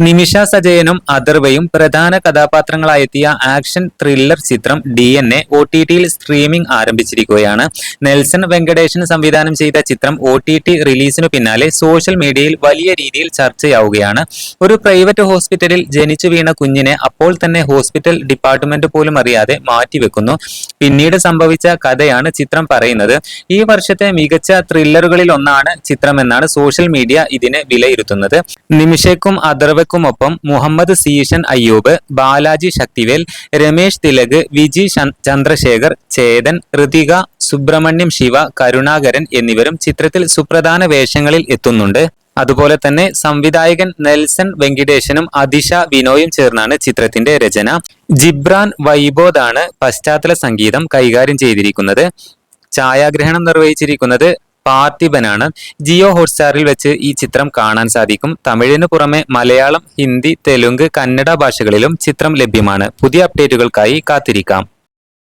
നിമിഷ സജയനും അഥർവയും പ്രധാന കഥാപാത്രങ്ങളായെത്തിയ ആക്ഷൻ ത്രില്ലർ ചിത്രം D N A O T ടിയിൽ സ്ട്രീമിംഗ് ആരംഭിച്ചിരിക്കുകയാണ്. നെൽസൺ വെങ്കടേശൻ സംവിധാനം ചെയ്ത ചിത്രം ഒ ടി ടി റിലീസിനു പിന്നാലെ സോഷ്യൽ മീഡിയയിൽ വലിയ രീതിയിൽ ചർച്ചയാവുകയാണ്. ഒരു പ്രൈവറ്റ് ഹോസ്പിറ്റലിൽ ജനിച്ചു വീണ കുഞ്ഞിനെ അപ്പോൾ തന്നെ ഹോസ്പിറ്റൽ ഡിപ്പാർട്ട്മെന്റ് പോലും അറിയാതെ മാറ്റിവെക്കുന്നു. പിന്നീട് സംഭവിച്ച കഥയാണ് ചിത്രം പറയുന്നത്. ഈ വർഷത്തെ മികച്ച ത്രില്ലറുകളിൽ ഒന്നാണ് ചിത്രമെന്നാണ് സോഷ്യൽ മീഡിയ ഇതിനെ വിലയിരുത്തുന്നത്. നിമിഷയ്ക്കും അഥർവയ്ക്കുമൊപ്പം മുഹമ്മദ് സീഷൻ അയ്യൂബ് ബാലാജി ശക്തിവേൽ രമേശ് തിലക് വിജി ചന്ദ്രശേഖർ ചേതൻ ഋതിക സുബ്രഹ്മണ്യം ശിവ കരുണാകരൻ എന്നിവരും ചിത്രത്തിൽ സുപ്രധാന വേഷങ്ങളിൽ എത്തുന്നുണ്ട്. അതുപോലെ തന്നെ സംവിധായകൻ നെൽസൺ വെങ്കിടേശനും അതിഷ വിനോയും ചേർന്നാണ് ചിത്രത്തിന്റെ രചന. ജിബ്രാൻ വൈബോദാണ് പശ്ചാത്തല സംഗീതം കൈകാര്യം ചെയ്തിരിക്കുന്നത്. ഛായാഗ്രഹണം നിർവഹിച്ചിരിക്കുന്നത് പാർത്ഥിബനാണ് ജിയോ ഹോട്ട്സ്റ്റാറിൽ വെച്ച് ഈ ചിത്രം കാണാൻ സാധിക്കും. തമിഴിന് പുറമെ മലയാളം ഹിന്ദി തെലുങ്ക് കന്നഡ ഭാഷകളിലും ചിത്രം ലഭ്യമാണ്. പുതിയ അപ്ഡേറ്റുകൾക്കായി കാത്തിരിക്കാം.